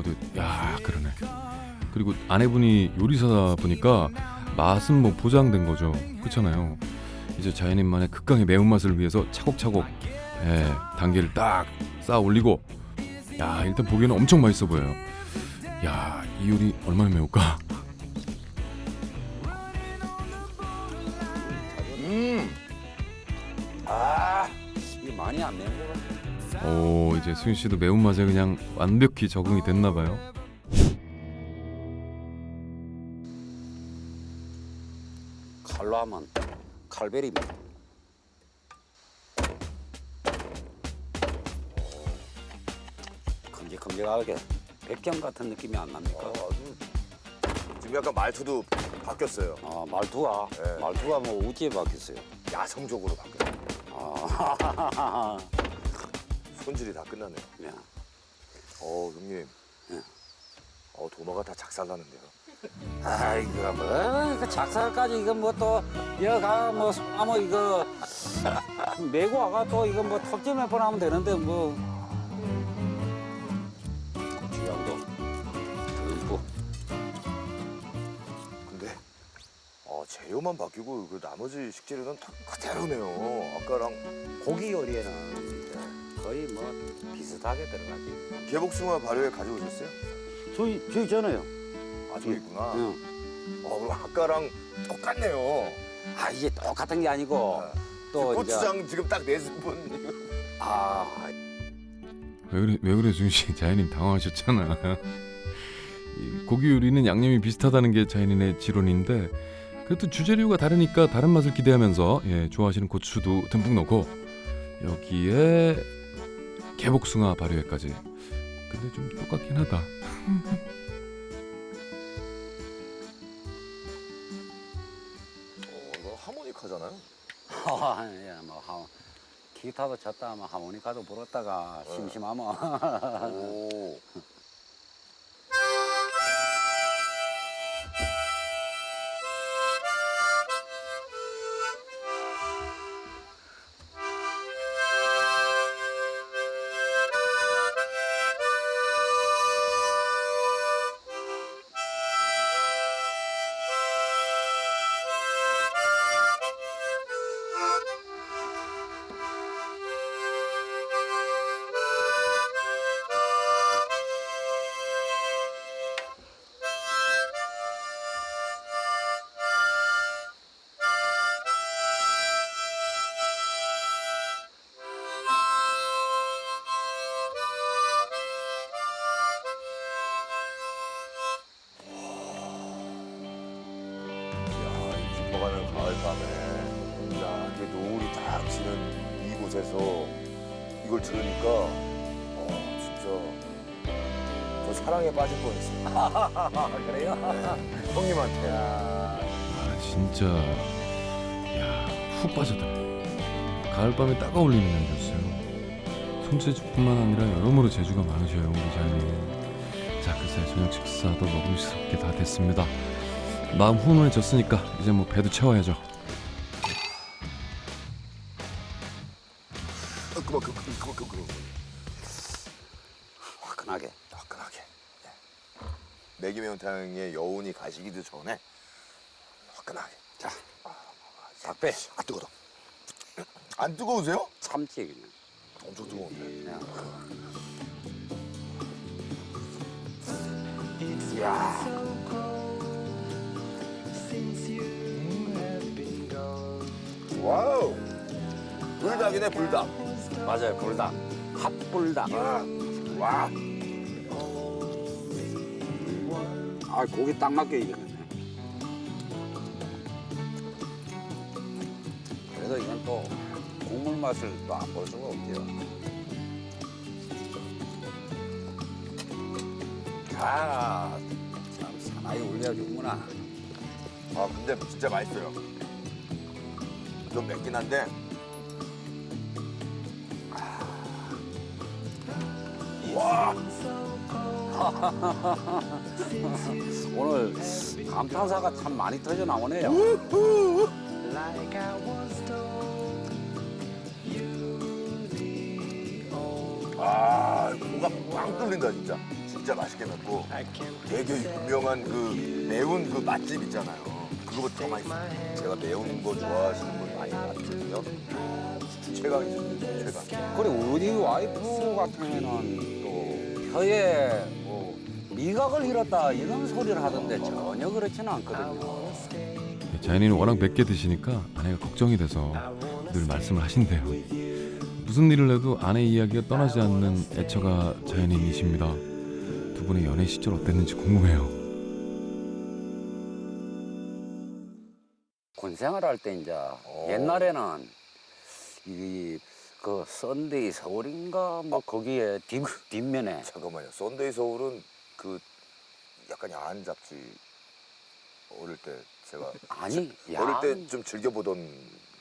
어디 야 그러네. 그리고 아내분이 요리사다 보니까 맛은 뭐 보장된 거죠. 그렇잖아요. 이제 자연인만의 극강의 매운맛을 위해서 차곡차곡 예, 단계를 딱 쌓아 올리고 야 일단 보기에는 엄청 맛있어 보여요. 야 이 요리 얼마나 매울까? 오 이제 수윤 씨도 매운맛에 그냥 완벽히 적응이 됐나 봐요. 칼로 하면 칼베리입니다. 큼직큼직하게 백경 같은 느낌이 안 납니까? 아, 아주 지금 약간 말투도 바뀌었어요. 아, 말투가 네. 말투가 뭐 어디에 바뀌었어요? 야성적으로 바뀌었어요. 아, 손질이 다 끝나네요. 야, 어, 형님. 네. 어, 도마가 다 작살나는데요. 아이고 뭐, 그 작살까지 이거 뭐또 여가 뭐 아무 이거 메고 와가 또 이거 뭐 톱질 몇 번 하면 되는데 뭐 고추장도 듬뿍 근데 어, 재료만 바뀌고 그 나머지 식재료는 다 그대로네요. 아까랑 고기 요리에는 거의 뭐 비슷하게 들어가지. 개복숭아 발효에 가져오셨어요? 저희 저희 전에요. 아, 저기 있구나. 응. 어, 그럼 아까랑 똑같네요. 아 이게 똑같은 게 아니고 아, 또 이제 고추장 지금 딱 네 스푼. 아 왜 그래 왜 그래 수윤 씨 자연인 당황하셨잖아. 이 고기 요리는 양념이 비슷하다는 게 자연인의 지론인데 그래도 주재료가 다르니까 다른 맛을 기대하면서 예, 좋아하시는 고추도 듬뿍 넣고 여기에 개복숭아 발효액까지. 근데 좀 똑같긴 하다. 어, 이거 하모니카잖아요. 예, 뭐 하, 기타도 쳤다 하면 하모니카도 불었다가 네. 심심하면 오. 야, 이 깊어가는 가을 밤에, 야, 이게 노을이 딱 지는 이곳에서 이걸 들으니까, 어, 진짜, 저 사랑에 빠질 뻔했어요. 그래요? 네, 형님한테. 아 진짜 야훅 빠졌다. 가을밤에 따가울리는 향기였어요. 손재주뿐만 아니라 여러모로 재주가 많으셔요 우리 자연인. 자 글쎄 저녁 식사도 먹음직스럽게 다 됐습니다. 마음 훈훈해졌으니까 이제 뭐 배도 채워야죠. 어, 그만, 그만, 그만, 그만, 그만. 화끈하게. 화끈하게. 네. 매기 매운탕의 여운이 가시기도 전에 화끈하게. 자, 닭배 아 뜨거워. 안 뜨거우세요? 참치 그냥. 엄청 뜨거운데. 그냥. 불닭이네 불닭. 맞아요, 불닭. 핫불닭. 아, 와. 아, 고기 딱 맞게 익었네. 그래서 이건 또 국물 맛을 또 안 볼 수가 없죠. 아, 참 사나이 올려주구나. 아 근데 진짜 맛있어요. 좀 맵긴 한데. 와. 오늘 감탄사가 참 많이 터져 나오네요. 아, 코가 빵 뚫린다 진짜. 진짜 맛있게 맵고 되게 유명한 그 매운 그 맛집 있잖아요. 그거보다 더 맛있어요. 제가 매운 거 좋아하시는 분 많이 봤거든요. 최강이죠, 최강. 그리고 우리 와이프 같은 경우는 또 혀에 뭐 미각을 잃었다 이런 소리를 하던데 전혀 그렇지는 않거든요. 자연이는 워낙 맵게 드시니까 아내가 걱정이 돼서 늘 말씀을 하신대요. 무슨 일을 해도 아내 이야기가 떠나지 않는 애처가 자연인이십니다. 두 분의 연애 시절 어땠는지 궁금해요. 군 생활할 때 이제 옛날에는 이 그 썬데이 서울인가 뭐 거기에 뒷, 뒷면에 잠깐만요. 썬데이 서울은 그 약간 야한 잡지 어릴 때 제가 아니 어릴 야때좀 즐겨 보던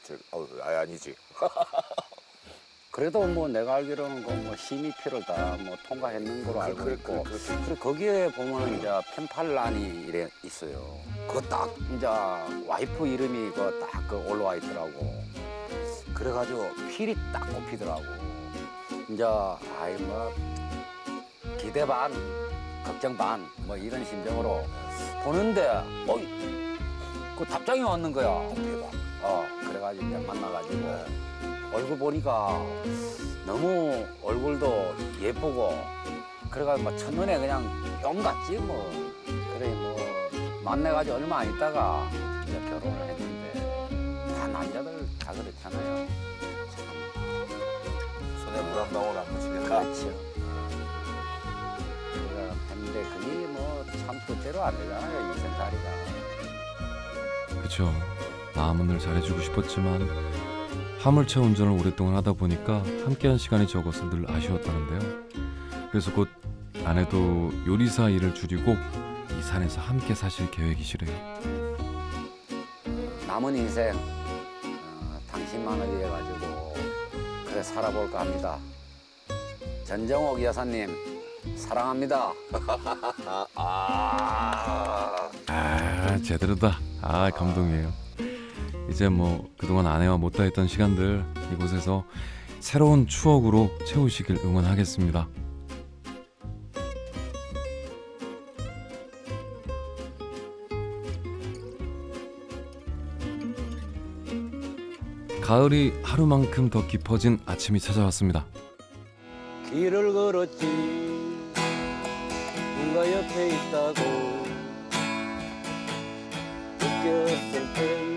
제 어, 아 아니지. 그래도 뭐 내가 알기로는 그뭐 심의표를 다 뭐 통과했는 걸로 알고 그래, 있고 그래, 그래. 그리고 거기에 보면 이제 펜팔란이 이래 있어요. 그거 딱 이제 와이프 이름이 그딱그 올라와 있더라고. 그래가지고 필이 딱 꼽히더라고. 이제 아이 뭐 기대 반, 걱정 반 뭐 이런 심정으로 보는데 어이 그 답장이 왔는 거야. 대박. 어 그래가지고 이제 만나가지고 얼굴 보니까 너무 얼굴도 예쁘고 그래가지고 뭐 첫눈에 그냥 영 같지 뭐 그래 뭐 만나가지고 얼마 안 있다가 참 뜻대로 안 되잖아요 인생살이가 그쵸. 마음은 늘 잘해주고 싶었지만 화물차 운전을 오랫동안 하다 보니까 함께한 시간이 적어서 늘 아쉬웠다는데요. 그래서 곧 아내도 요리사 일을 줄이고 이 산에서 함께 사실 계획이시래요. 남은 인생 어, 당신만을 위해 가지고 그래 살아볼까 합니다. 전정옥 여사님 사랑합니다. 아. 아 제대로다. 아 감동이에요. 이제 뭐 그동안 아내와 못다 했던 시간들 이곳에서 새로운 추억으로 채우시길 응원하겠습니다. 가을이 하루만큼 더 깊어진 아침이 찾아왔습니다. 길을 걸었지 누가 옆에 있다고 느꼈을 때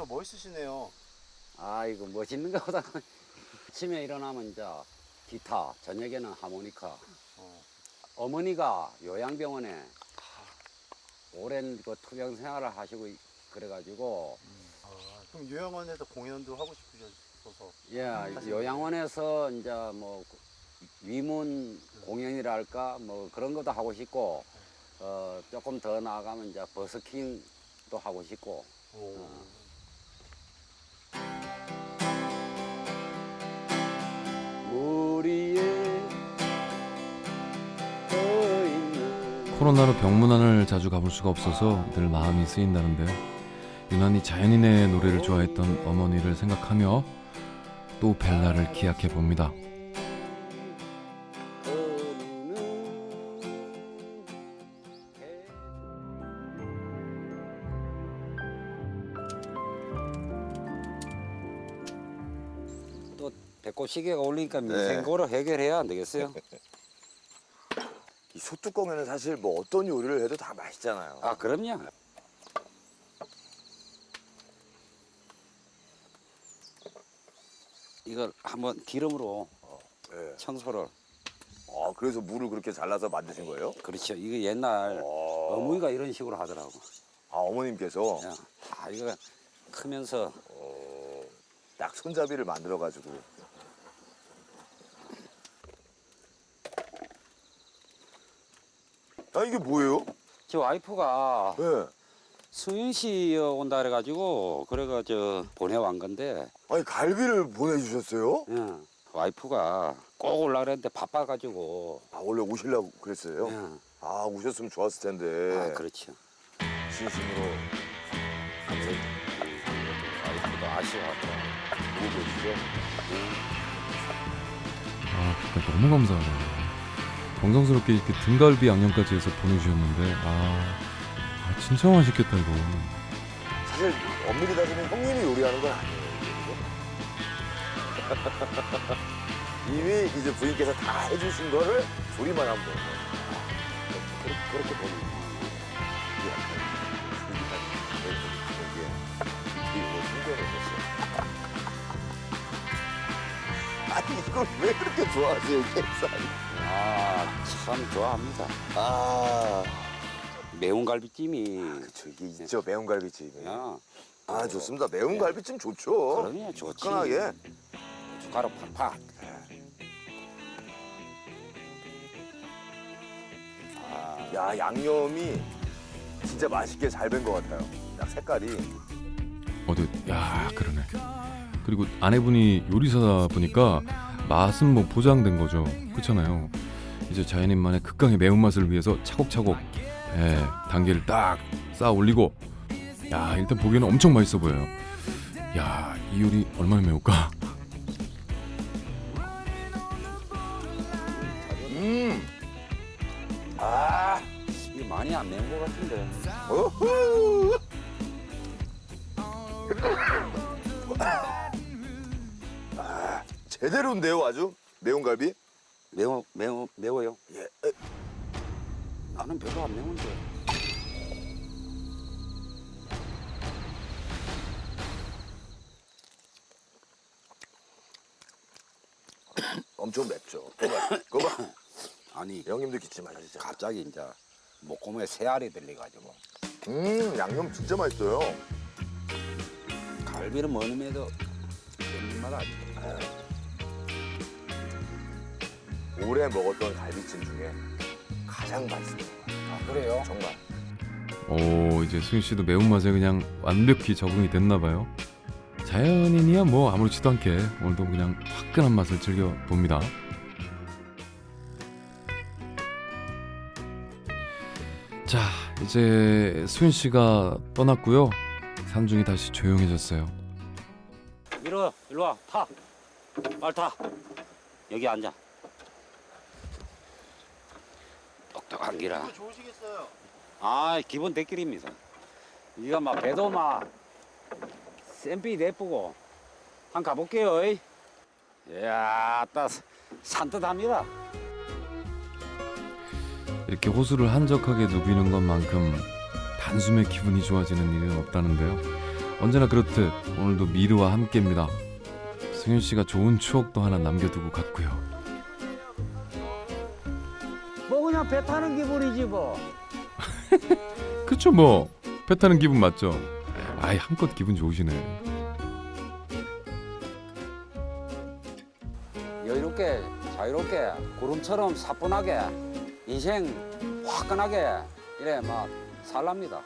엄청 멋있으시네요. 아 이거 멋있는 거보다. 아침에 일어나면 이제 기타 저녁에는 하모니카. 어. 어머니가 요양병원에 오랜 그 투병 생활을 하시고 이- 그래가지고. 아, 그럼 요양원에서 공연도 하고 싶으셔서? 예 요양원에서 이제 뭐 위문 공연이랄까 뭐 그런 것도 하고 싶고 어 조금 더 나아가면 이제 버스킹도 하고 싶고. 오. 물 코로나로 병문안을 자주 가볼 수가 없어서 늘 마음이 쓰인다는데요. 유난히 자연인의 노래를 좋아했던 어머니를 생각하며 또 벨라를 기약해 봅니다. 시계가 올리니까 네. 민생고를 해결해야 안 되겠어요? 이 소뚜껑에는 사실 뭐 어떤 요리를 해도 다 맛있잖아요. 아 그럼요. 이걸 한번 기름으로 예. 청소를 아, 그래서 물을 그렇게 잘라서 만드신 거예요? 그렇죠. 이거 옛날 어. 어머니가 이런 식으로 하더라고. 아, 어머님께서 야, 다 이거 크면서 딱 손잡이를 만들어 가지고 아 이게 뭐예요? 제 와이프가 예. 수윤 씨 온다 그래가지고 그래가 저 보내왔 건데 아니 갈비를 보내주셨어요? 예, 와이프가 꼭 올라 그랬는데 바빠가지고 아 원래 오시려고 그랬어요? 예. 아 오셨으면 좋았을 텐데 아 그렇죠. 진심으로 와이프도 아쉬워하더라고. 보고 계시죠? 아 그러니까 너무 감사하네요. 정성스럽게 이렇게 등갈비 양념까지 해서 보내주셨는데 아, 아 진짜 맛있겠다 이거. 사실 엄밀히 따지면 형님이 요리하는 건 아니에요. 이미 이제 부인께서 다 해주신 거를 조리만 하면 거예요. 아, 그렇게, 그렇게 보는 이게 이걸 왜 그렇게 좋아하세요, 캡사이? 아참 좋아합니다. 아, 매운 갈비찜이 그쵸 이게 있죠 매운 갈비찜이. 야, 아 좋습니다. 매운 갈비찜 좋죠. 그러면 좋지. 화끈하게. 숟가락 팍팍. 아, 야 양념이 진짜 맛있게 잘 된 것 같아요. 딱 색깔이. 어디 야 그러네. 그리고 아내분이 요리사다 보니까 맛은 뭐 보장된 거죠. 그렇잖아요. 이제 자연인만의 극강의 매운맛을 위해서 차곡차곡 예, 단계를 딱 쌓아 올리고 야 일단 보기에는 엄청 맛있어 보여요. 야 이 요리 얼마나 매울까? 음. 아. 이게 많이 안 매운 것 같은데. 어후. 제대로인데요, 아주 매운 갈비. 매워 매워 매워요. 예. 에, 나는 별로 안 매운데. 엄청 맵죠. 그거 그거 봐. 아니 형님도 기침하시죠. 갑자기 이제 목구멍에 새알이 들려가지고 음, 양념 진짜 맛있어요. 갈비는 먹으면도 맛 아니고. 올해 먹었던 갈비찜 중에 가장 맛있어요. 아 그래요? 정말. 오 이제 수윤 씨도 매운맛에 그냥 완벽히 적응이 됐나 봐요. 자연인이야 뭐 아무렇지도 않게 오늘도 그냥 화끈한 맛을 즐겨 봅니다. 자 이제 수윤 씨가 떠났고요. 산중이 다시 조용해졌어요. 와, 이리 와, 타. 빨리 타. 여기 앉아. 똑똑한 기라. 이거 좋으시겠어요. 아, 기본 대길입니다. 이가 막 배도 막 쌤비 내쁘고 한 가볼게요. 이. 이야, 따 산뜻합니다. 이렇게 호수를 한적하게 누비는 것만큼 단숨에 기분이 좋아지는 일은 없다는데요. 언제나 그렇듯 오늘도 미르와 함께입니다. 승윤 씨가 좋은 추억도 하나 남겨두고 갔고요. 배 타는 기분이지 뭐. 그쵸 뭐 배 타는 기분 맞죠? 아이 한껏 기분 좋으시네. 여유롭게 자유롭게 구름처럼 사뿐하게 인생 화끈하게 이래 막 살랍니다.